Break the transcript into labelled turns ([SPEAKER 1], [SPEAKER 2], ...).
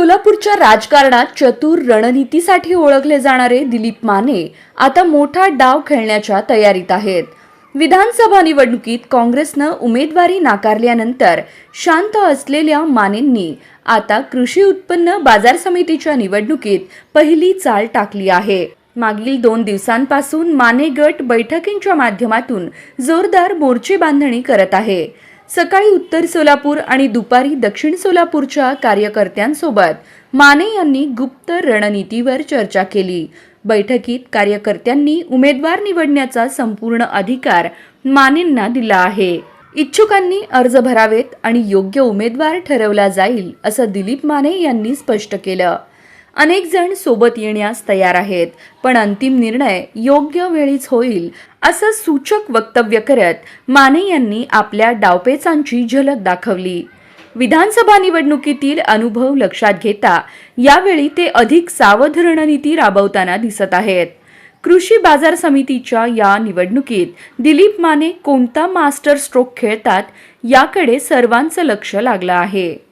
[SPEAKER 1] सोलापूरच्या राजकारणात चतुर रणनीतीसाठी ओळखले जाणारे दिलीप माने आता मोठा डाव खेळण्याच्या तयारीत आहेत. विधानसभा निवडणुकीत काँग्रेसनं उमेदवारी नाकारल्यानंतर शांत असलेल्या मानेंनी आता कृषी उत्पन्न बाजार समितीच्या निवडणुकीत पहिली चाल टाकली आहे. मागील दोन दिवसांपासून माने गट बैठकींच्या माध्यमातून जोरदार मोर्चे बांधणी करत आहे. सकाळी उत्तर सोलापूर आणि दुपारी दक्षिण सोलापूरच्या कार्यकर्त्यांसोबत माने यांनी गुप्त रणनीतीवर चर्चा केली. बैठकीत कार्यकर्त्यांनी उमेदवार निवडण्याचा संपूर्ण अधिकार मानेंना दिला आहे. इच्छुकांनी अर्ज भरावेत आणि योग्य उमेदवार ठरवला जाईल असं दिलीप माने यांनी स्पष्ट केलं. अनेक जण सोबत येण्यास तयार आहेत पण अंतिम निर्णय योग्य वेळीच होईल असं सूचक वक्तव्य करत माने यांनी आपल्या डावपेचांची झलक दाखवली. विधानसभा निवडणुकीतील अनुभव लक्षात घेता यावेळी ते अधिक सावध रणनीती राबवताना दिसत आहेत. कृषी बाजार समितीच्या या निवडणुकीत दिलीप माने कोणता मास्टर स्ट्रोक खेळतात याकडे सर्वांचं लक्ष लागलं आहे.